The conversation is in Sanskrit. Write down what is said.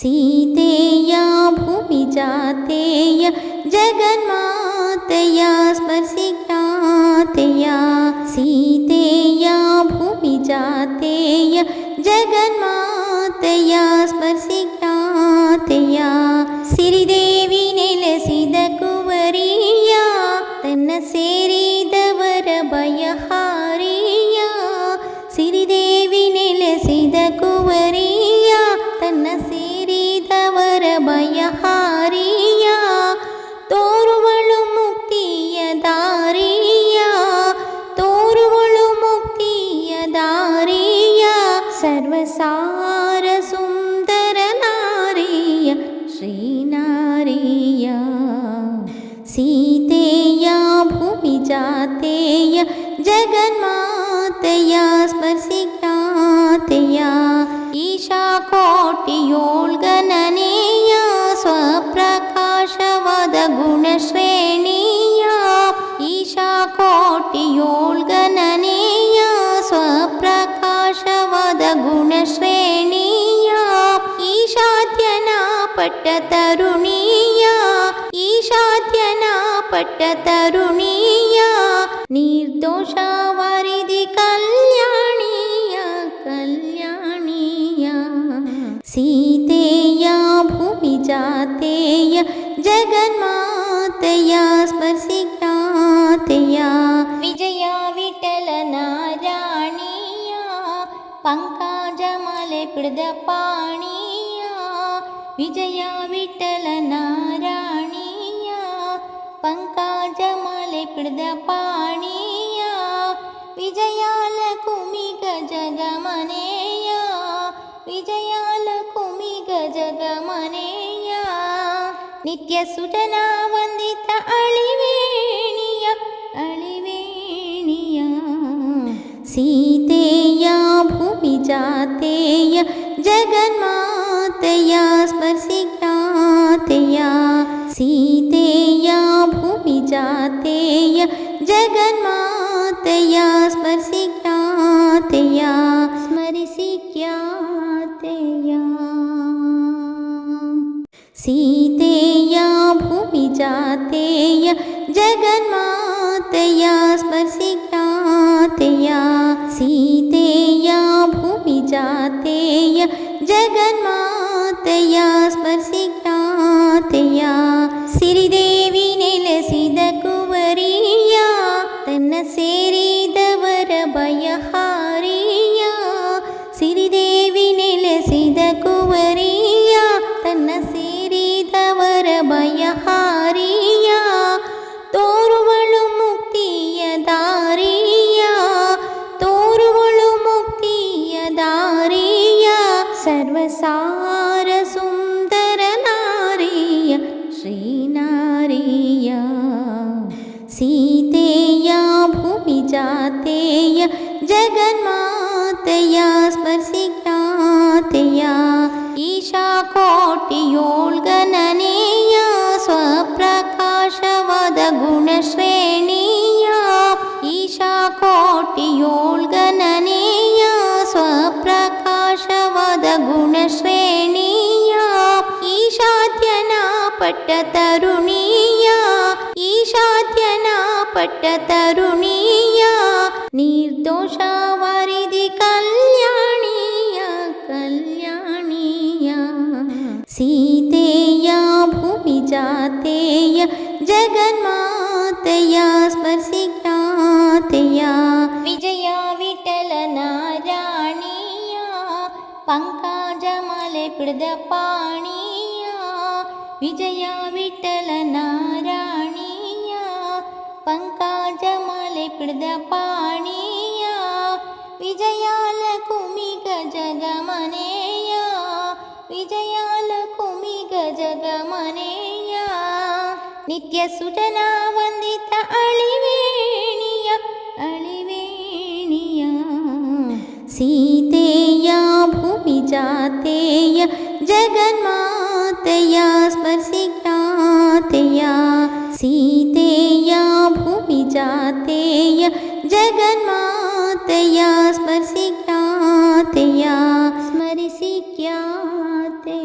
سیتے یا بھوپی جاتے یا جگن ماترشی سیتے یا بھوپی جاتے یا جگن ماترشی या सीतेया भूमि जातेय जगन्मातया स्वसि ज्ञातया। ईशा कोटियोल्गणनीया स्वप्रकाशवदगुणश्रेणी। पट्टतरुणीया तरुणीया पट्टतरुणीया निर्दोषा वारिधि कल्याणीया कल्याणीया। सीतेया भूमि जातेय जगन्मातया स्पर्शि जातया विजया विठ्ठलना पङ्काजमले पङ्खा विजया विठ्ठलनाराणिया पङ्काजमलिकृदपाणिया विजयालकुमिग जगमनया विजयालकुमिग जगमनया नित्यसुजना वन्दता अळिवेणीया अळिवेणिया सीतेया भूमिजातेया جگنمات یا اسپرشانت یا سیتے یا بھومی جاتے یا جگن ماترشانت یا سیا سیتے یا بھومی جاتے یا جگن ماترشانت یا سیتے یا بھومی جاتے ಜಗನ್ಮಾತೆಯ ಸ್ಪರ್ಶಿಕಾತೆಯ ಸಿರಿದೇವಿ ನೆಲೆಸಿದ ಕುವರಿಯ ತನ್ನ ಸೇರಿದವರ ಬಯಹ सीतेया भुमि जातेय जगन्मातया स्वसिजातया ईशाकोटियोल् गणनीया स्वप्रकाशवद गुणश्रेणीया ईशाकोटियोल् गणनीया स्वप्रकाशवद ईशाद्यना पट्टतरुणीया निर्दोषा निर्दोषावकल्याणि कल्याणीया। कल्याणीया सीतेया भूमि जातेय य जगन्मातया स्पर्शिजातया विजया विठ्ठलना पङ्काजमले पृदपाणीया विजया विठलना कृदपाणिया विजयालकुमिक जगमनया विजयालकुमिक जगमनया। नित्यसूचना वन्दिता अळिवेणीया अळिवेणिया सीतेया भूमि भूमिजातेया जगन्मातया स्पर्शिकातया। सीतेया भूमिजातेय जगन्मातया स्पर्शिकातया स्मरिसि ख्याते